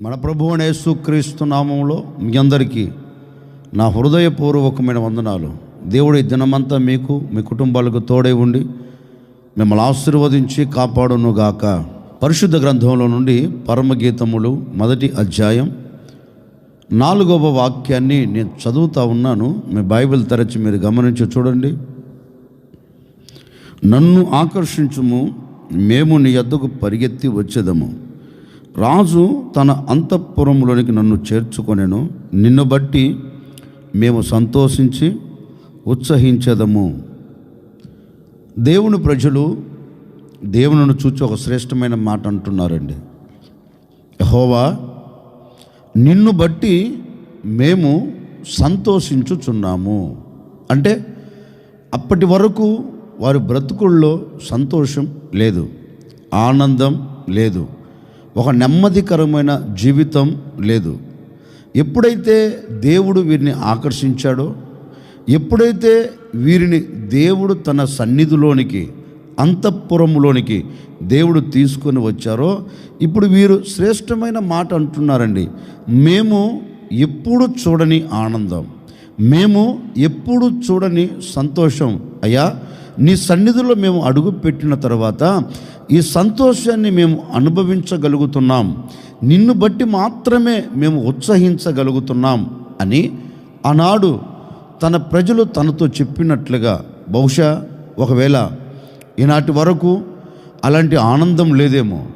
మన ప్రభు యేసుక్రీస్తు నామంలో మీ అందరికీ నా హృదయపూర్వకమైన వందనాలు. దేవుడి దినమంతా మీకు మీ కుటుంబాలకు తోడై ఉండి మిమ్మల్ని ఆశీర్వదించి కాపాడును గాక పరిశుద్ధ గ్రంథంలో నుండి పరమగీతములు మొదటి అధ్యాయం నాలుగవ వాక్యాన్ని నేను చదువుతా ఉన్నాను. మీ బైబిల్ తెరచి మీరు గమనించి చూడండి. నన్ను ఆకర్షించుము మేము నీ ఎద్దకు పరిగెత్తి వచ్చేదము. రాజు తన అంతఃపురంలోనికి నన్ను చేర్చుకొనెను. నిన్ను బట్టి మేము సంతోషించి ఉత్సహించేదము. దేవుని ప్రజలు దేవుని చూచి ఒక శ్రేష్టమైన మాట అంటున్నారండి. హోవా నిన్ను బట్టి మేము సంతోషించుచున్నాము. అంటే అప్పటి వరకు వారి బ్రతుకుల్లో సంతోషం లేదు ఆనందం లేదు. ఒక నెమ్మదికరమైన జీవితం లేదు. ఎప్పుడైతే దేవుడు వీరిని ఆకర్షించాడో ఎప్పుడైతే వీరిని దేవుడు తన సన్నిధిలోనికి అంతఃపురంలోనికి దేవుడు తీసుకొని వచ్చారో ఇప్పుడు వీరు శ్రేష్టమైన మాట అంటున్నారండి. మేము ఎప్పుడు చూడని ఆనందం. మేము ఎప్పుడు చూడని సంతోషం. అయ్యా నీ సన్నిధిలో మేము అడుగు పెట్టిన తర్వాత ఈ సంతోషాన్ని మేము అనుభవించగలుగుతున్నాం. నిన్ను బట్టి మాత్రమే మేము ఉత్సహించగలుగుతున్నాం అని ఆనాడు తన ప్రజలు తనతో చెప్పినట్లుగా బహుశా ఒకవేళ ఈనాటి వరకు అలాంటి ఆనందం లేదేమో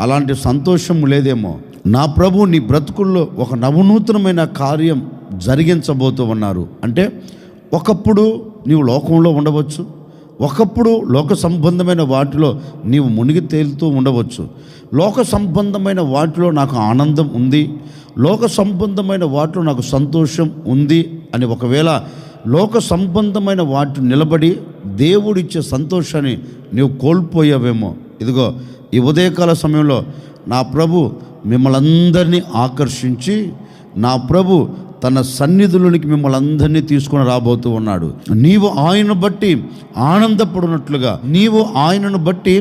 అలాంటి సంతోషం లేదేమో నా ప్రభు నీ బ్రతుకుల్లో ఒక నవనూతనమైన కార్యం జరిగించబోతూ ఉన్నారు. అంటే ఒకప్పుడు నీవు లోకంలో ఉండవచ్చు ఒకప్పుడు లోక సంబంధమైన వాటిలో నీవు మునిగి తేలుతూ ఉండవచ్చు. లోక సంబంధమైన వాటిలో నాకు ఆనందం ఉంది. లోక సంబంధమైన వాటిలో నాకు సంతోషం ఉంది అని ఒకవేళ లోక సంబంధమైన వాటి నిలబడి దేవుడిచ్చే సంతోషాన్ని నీవు కోల్పోయావేమో. ఇదిగో ఈ ఉదయకాల సమయంలో నా ప్రభు మిమ్మల్ని అందరినీ ఆకర్షించి నా ప్రభు తన సన్నిధులోనికి మిమ్మల్ని అందరినీ తీసుకొని రాబోతూ ఉన్నాడు. నీవు ఆయనను బట్టి ఆనందపడినట్లుగా నీవు ఆయనను బట్టి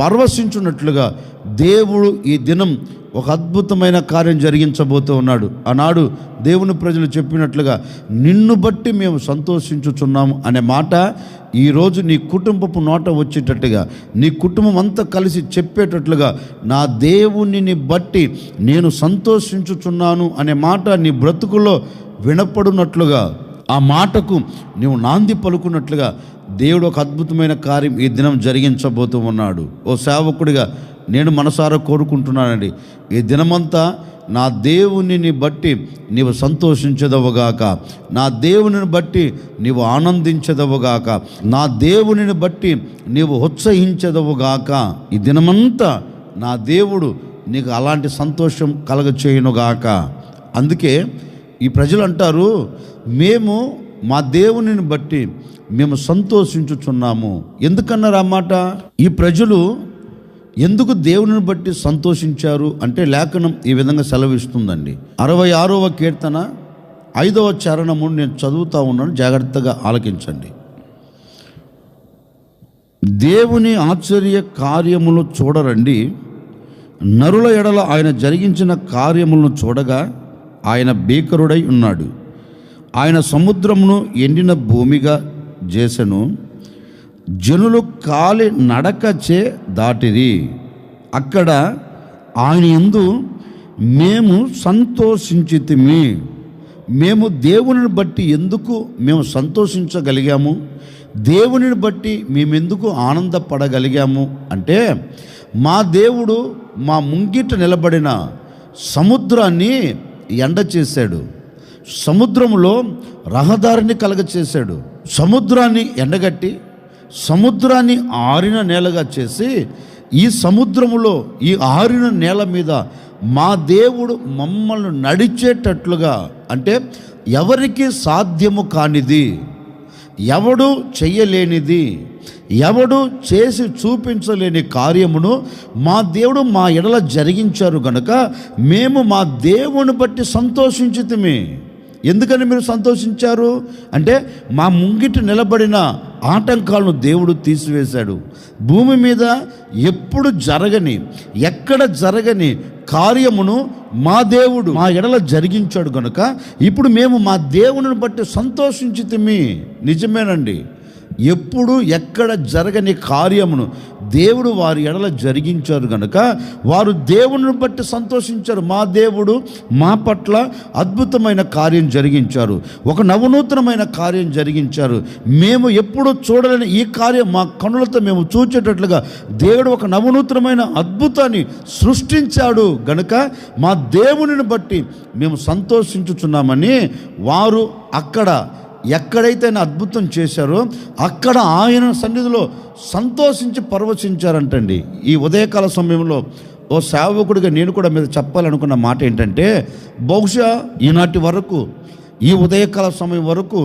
పరవశించున్నట్లుగా దేవుడు ఈ దినం ఒక అద్భుతమైన కార్యం జరిగించబోతూ ఉన్నాడు. ఆనాడు దేవుని ప్రజలు చెప్పినట్లుగా నిన్ను బట్టి మేము సంతోషించుచున్నాము అనే మాట ఈరోజు నీ కుటుంబపు నోట వచ్చేటట్టుగా నీ కుటుంబం అంతా కలిసి చెప్పేటట్లుగా నా దేవునిని బట్టి నేను సంతోషించుచున్నాను అనే మాట నీ బ్రతుకులో వినపడునట్లుగా ఆ మాటకు నీవు నాంది పలుకున్నట్లుగా దేవుడు ఒక అద్భుతమైన కార్యం ఈ దినం జరిగించబోతూ ఉన్నాడు. ఓ సేవకుడిగా నేను మనసారా కోరుకుంటున్నానండి. ఈ దినమంతా నా దేవునిని బట్టి నీవు సంతోషించదవుగాక. నా దేవునిని బట్టి నీవు ఆనందించదవుగాక. నా దేవునిని బట్టి నీవు ఉత్సహించదవుగాక. ఈ దినమంతా నా దేవుడు నీకు అలాంటి సంతోషం కలగచేయునుగాక. అందుకే ఈ ప్రజలు అంటారు మేము మా దేవునిని బట్టి మేము సంతోషించుచున్నాము. ఎందుకన్నారు ఆ మాట? ఈ ప్రజలు ఎందుకు దేవుని బట్టి సంతోషించారు అంటే లేఖనం ఈ విధంగా సెలవిస్తుందండి. అరవై ఆరవ కీర్తన ఐదవ చరణము నేను చదువుతా ఉన్నాను జాగ్రత్తగా ఆలకించండి. దేవుని ఆశ్చర్య కార్యములు చూడరండి. నరుల ఎడల ఆయన జరిగించిన కార్యములను చూడగా ఆయన భీకరుడై ఉన్నాడు. ఆయన సముద్రమును ఎండిన భూమిగా చేసెను. జనులు కాలి నడకచే దాటిరి. అక్కడ ఆయన ఎందు మేము సంతోషించితిమి. మేము దేవునిని బట్టి ఎందుకు మేము సంతోషించగలిగాము? దేవునిని బట్టి మేమెందుకు ఆనందపడగలిగాము? అంటే మా దేవుడు మా ముంగిట నిలబడిన సముద్రాన్ని ఎండ చేశాడు. సముద్రంలో రహదారిని కలగచేశాడు. సముద్రాన్ని ఎండగట్టి సముద్రాన్ని ఆరిన నేలగా చేసి ఈ సముద్రములో ఈ ఆరిన నేల మీద మా దేవుడు మమ్మల్ని నడిచేటట్లుగా అంటే ఎవరికి సాధ్యము కానిది ఎవడు చెయ్యలేనిది ఎవడు చేసి చూపించలేని కార్యమును మా దేవుడు మా ఎడల జరిగించారు గనుక మేము మా దేవుని బట్టి సంతోషించితిమి. ఎందుకని మీరు సంతోషించారు? అంటే మా ముంగిట నిలబడిన ఆటంకాలను దేవుడు తీసివేశాడు. భూమి మీద ఎప్పుడు జరగని ఎక్కడ జరగని కార్యమును మా దేవుడు మా ఎడల జరిగించాడు కనుక ఇప్పుడు మేము మా దేవుని బట్టి సంతోషించితిమి నిజమేనండి. ఎప్పుడు ఎక్కడ జరగని కార్యమును దేవుడు వారి ఎడల జరిగించారు గనుక వారు దేవుని బట్టి సంతోషించారు. మా దేవుడు మా పట్ల అద్భుతమైన కార్యం జరిగించారు. ఒక నవనూతనమైన కార్యం జరిగించారు. మేము ఎప్పుడూ చూడలేని ఈ కార్యం మా కనులతో మేము చూచేటట్లుగా దేవుడు ఒక నవనూతనమైన అద్భుతాన్ని సృష్టించాడు గనుక మా దేవునిని బట్టి మేము సంతోషించుచున్నామని వారు అక్కడ ఎక్కడైతే ఆయన అద్భుతం చేశారో అక్కడ ఆయన సన్నిధిలో సంతోషించి పరవశించారంటండి. ఈ ఉదయకాల సమయంలో ఓ సేవకుడిగా నేను కూడా మీద చెప్పాలనుకున్న మాట ఏంటంటే బహుశా ఈనాటి వరకు ఈ ఉదయకాల సమయం వరకు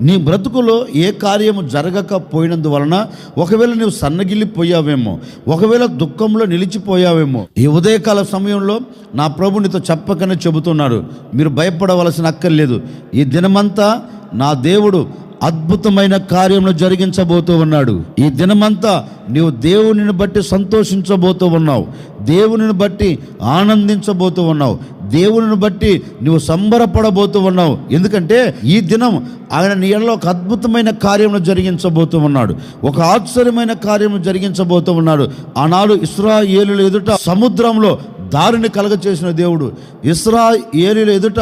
నీ బ్రతుకులో ఏ కార్యము జరగకపోయినందువలన ఒకవేళ నీవు సన్నగిల్లిపోయావేమో ఒకవేళ దుఃఖంలో నిలిచిపోయావేమో ఈ ఉదయకాల సమయంలో నా ప్రభు నీతో చెప్పకనే చెబుతున్నాడు. మీరు భయపడవలసిన అక్కర్లేదు. ఈ దినమంతా నా దేవుడు అద్భుతమైన కార్యములు జరిగించబోతూ ఉన్నాడు. ఈ దినమంతా నీవు దేవునిని బట్టి సంతోషించబోతూ ఉన్నావు. దేవునిని బట్టి ఆనందించబోతూ ఉన్నావు. దేవునిని బట్టి నువ్వు సంబరపడబోతూ ఉన్నావు. ఎందుకంటే ఈ దినం ఆయన నీ ఒక అద్భుతమైన కార్యమును జరిగించబోతూ ఉన్నాడు. ఒక ఆశ్చర్యమైన కార్యము జరిగించబోతూ ఉన్నాడు. ఆనాడు ఏలు ఎదుట సముద్రంలో దారిని కలగచేసిన దేవుడు. ఇస్రాయేలీల ఎదుట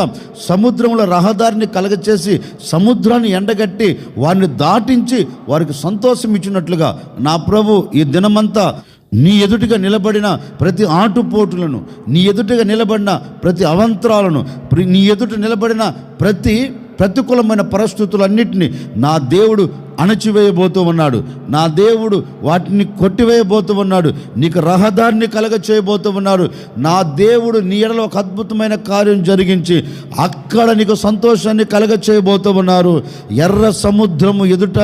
సముద్రంలో రహదారిని కలగచేసి సముద్రాన్ని ఎండగట్టి వారిని దాటించి వారికి సంతోషం ఇచ్చినట్లుగా నా ప్రభు ఈ దినమంతా నీ ఎదుటిగా నిలబడిన ప్రతి ఆటుపోటులను నీ ఎదుటిగా నిలబడిన ప్రతి అవంతరాలను నీ ఎదుట నిలబడిన ప్రతి ప్రతికూలమైన పరిస్థితులన్నింటినీ నా దేవుడు అణచివేయబోతూ ఉన్నాడు నా దేవుడు వాటిని కొట్టివేయబోతూ ఉన్నాడు నీకు రహదారిని కలగ చేయబోతూ ఉన్నాడు నా దేవుడు నీ ఎడలో ఒక అద్భుతమైన కార్యం జరిగించి అక్కడ నీకు సంతోషాన్ని కలగ చేయబోతూ ఉన్నారు ఎర్ర సముద్రము ఎదుట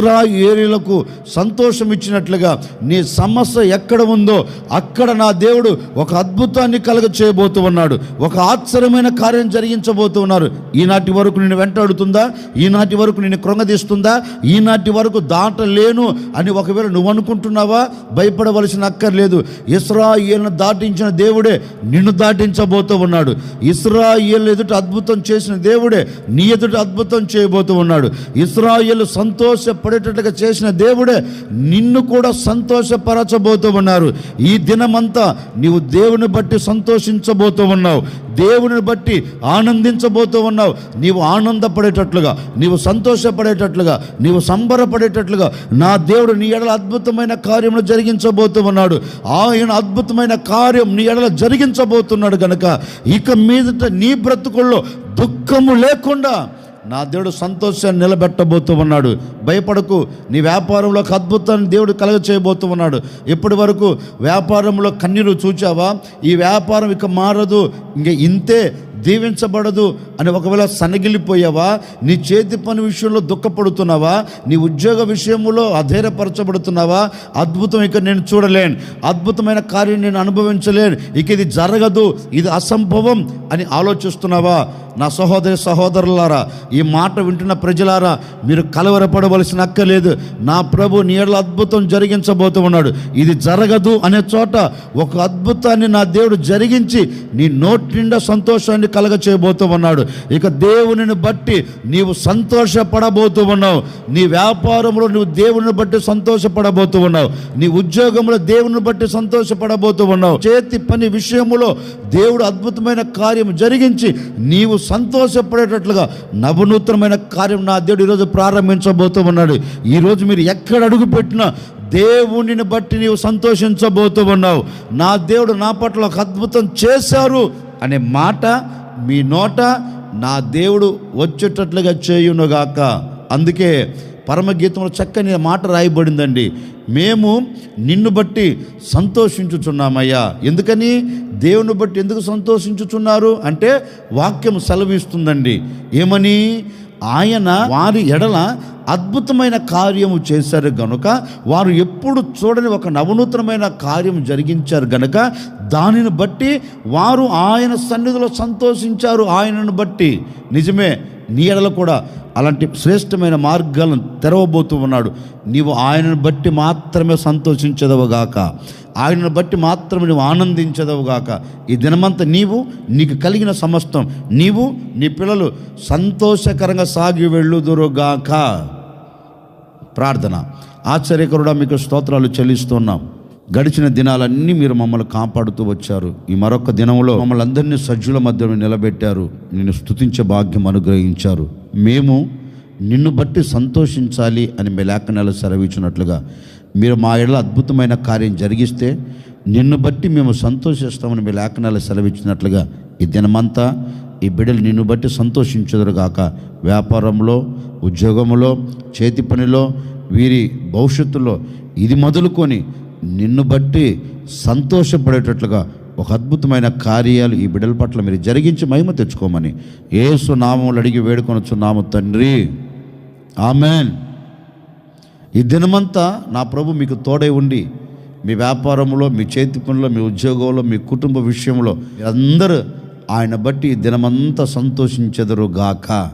ఇస్రాయేలీలకు సంతోషం ఇచ్చినట్లుగా నీ సమస్య ఎక్కడ ఉందో అక్కడ నా దేవుడు ఒక అద్భుతాన్ని కలగ చేయబోతూ ఉన్నాడు ఒక ఆశ్చర్యమైన కార్యం జరిగించబోతూ ఉన్నారు ఈనాటి వరకు నేను వెంటాడుతుందా? ఈనాటి వరకు నేను కృంగదీస్తుందా ఈనాటి వరకు దాటలేను అని ఒకవేళ నువ్వు అనుకుంటున్నావా భయపడవలసిన అక్కర్లేదు. ఇస్రాయేల్ను దాటించిన దేవుడే నిన్ను దాటించబోతూ ఉన్నాడు. ఇస్రాయేల్ ఎదుట అద్భుతం చేసిన దేవుడే నీ ఎదుట అద్భుతం చేయబోతూ ఉన్నాడు. ఇస్రాయేల్ సంతోషపడేటట్టుగా చేసిన దేవుడే నిన్ను కూడా సంతోషపరచబోతూ ఉన్నారు. ఈ దినమంతా నీవు దేవుని బట్టి సంతోషించబోతూ ఉన్నావు. దేవుని బట్టి ఆనందించబోతూ ఉన్నావు. నీవు ఆనందపడేటట్లుగా నీవు సంతోషపడేటట్లుగా నీవు సంబరపడేటట్లుగా నా దేవుడు నీ ఎడల అద్భుతమైన కార్యములు జరిగించబోతూ ఉన్నాడు. ఆయన అద్భుతమైన కార్యం నీ ఎడల జరిగించబోతున్నాడు గనక ఇక మీదట నీ బ్రతుకుల్లో దుఃఖము లేకుండా నా దేవుడు సంతోషాన్ని నిలబెట్టబోతూ ఉన్నాడు. భయపడకు. నీ వ్యాపారంలో ఒక అద్భుతాన్ని దేవుడు కలగ చేయబోతూ ఉన్నాడు ఇప్పటి వరకు వ్యాపారంలో కన్నీరు చూచావా? ఈ వ్యాపారం ఇక మారదు. ఇంక ఇంతే. దీవించబడదు అని ఒకవేళ సన్నగిలిపోయావా నీ చేతి పని విషయంలో దుఃఖపడుతున్నావా నీ ఉద్యోగ విషయంలో అధైర్యపరచబడుతున్నావా అద్భుతం ఇక నేను చూడలేను అద్భుతమైన కార్యం నేను అనుభవించలేను ఇక ఇది జరగదు ఇది అసంభవం అని ఆలోచిస్తున్నావా? నా సహోదరి సహోదరులారా ఈ మాట వింటున్న ప్రజలారా మీరు కలవరపడవలసిన అక్కలేదు నా ప్రభు నీళ్ళ అద్భుతం జరిగించబోతూ ఉన్నాడు ఇది జరగదు అనే చోట ఒక అద్భుతాన్ని నా దేవుడు జరిగించి నీ నోటి నిండా సంతోషాన్ని కలగ చేయబోతూ ఉన్నాడు ఇక దేవునిని బట్టి నీవు సంతోషపడబోతూ ఉన్నావు నీ వ్యాపారంలో నువ్వు దేవుని బట్టి సంతోషపడబోతూ ఉన్నావు నీ ఉద్యోగంలో దేవుని బట్టి సంతోషపడబోతూ ఉన్నావు చేతి పని విషయంలో దేవుడు అద్భుతమైన కార్యం జరిగించి నీవు సంతోషపడేటట్లుగా నవనూతనమైన కార్యం నా దేవుడు ఈరోజు ప్రారంభించబోతూ ఉన్నాడు ఈరోజు మీరు ఎక్కడ అడుగు పెట్టినా దేవునిని బట్టి నీవు సంతోషించబోతూ ఉన్నావు నా దేవుడు నా పట్ల ఒక అద్భుతం చేశారు అనే మాట మీ నోట నా దేవుడు వచ్చేటట్లుగా చేయునుగాక. అందుకే పరమగీతంలో చక్కని మాట రాయబడిందండి. మేము నిన్ను బట్టి సంతోషించుచున్నామయ్యా. ఎందుకని? దేవుని బట్టి ఎందుకు సంతోషించుచున్నారు? అంటే వాక్యం సెలవిస్తుందండి. ఏమని? ఆయన వారి ఎడల అద్భుతమైన కార్యము చేశారు గనుక వారు ఎప్పుడు చూడని ఒక నవనూతనమైన కార్యం జరిగించారు గనుక దానిని బట్టి వారు ఆయన సన్నిధిలో సంతోషించారు ఆయనను బట్టి. నిజమే నీ ఎడలో కూడా అలాంటి శ్రేష్టమైన మార్గాలను తెరవబోతూ ఉన్నాడు. నీవు ఆయనను బట్టి మాత్రమే సంతోషించదవుగాక ఆయనను బట్టి మాత్రమే నువ్వు ఆనందించదవుగాక ఈ దినమంతా నీవు నీకు కలిగిన సమస్తం నీవు నీ పిల్లలు సంతోషకరంగా సాగి వెళ్ళుదురుగాక ప్రార్థన. ఆశ్చర్యకరుడా మీకు స్తోత్రాలు చెల్లిస్తున్నాం గడిచిన దినాలన్నీ మీరు మమ్మల్ని కాపాడుతూ వచ్చారు. ఈ మరొక దినంలో మమ్మల్ని అందరినీ సజ్జుల మధ్యలో నిలబెట్టారు. నిన్ను స్తుతించే భాగ్యం అనుగ్రహించారు. మేము నిన్ను బట్టి సంతోషించాలి అని మీ లేఖనాలు సెలవిచ్చినట్లుగా మీరు మా ఇళ్ళ అద్భుతమైన కార్యం జరిగిస్తే నిన్ను బట్టి మేము సంతోషిస్తామని మీ లేఖనాలు సెలవిచ్చినట్లుగా ఈ దినమంతా ఈ బిడ్డలు నిన్ను బట్టి సంతోషించుదురుగాక వ్యాపారంలో ఉద్యోగంలో చేతి పనిలో వీరి భవిష్యత్తులో ఇది మొదలుకొని నిన్ను బట్టి సంతోషపడేటట్లుగా ఒక అద్భుతమైన కార్యాలు ఈ బిడ్డల పట్ల మీరు జరిగించి మహిమ తెచ్చుకోమని ఏసు నామములు అడిగి వేడుకొనొచ్చున్నాము తండ్రి. ఆమెన్. ఈ దినమంతా నా ప్రభు మీకు తోడై ఉండి మీ వ్యాపారంలో మీ చేతి పనిలో మీ ఉద్యోగంలో మీ కుటుంబ విషయంలో అందరూ ఆయన బట్టి ఈ దినమంతా సంతోషించెదరు గాక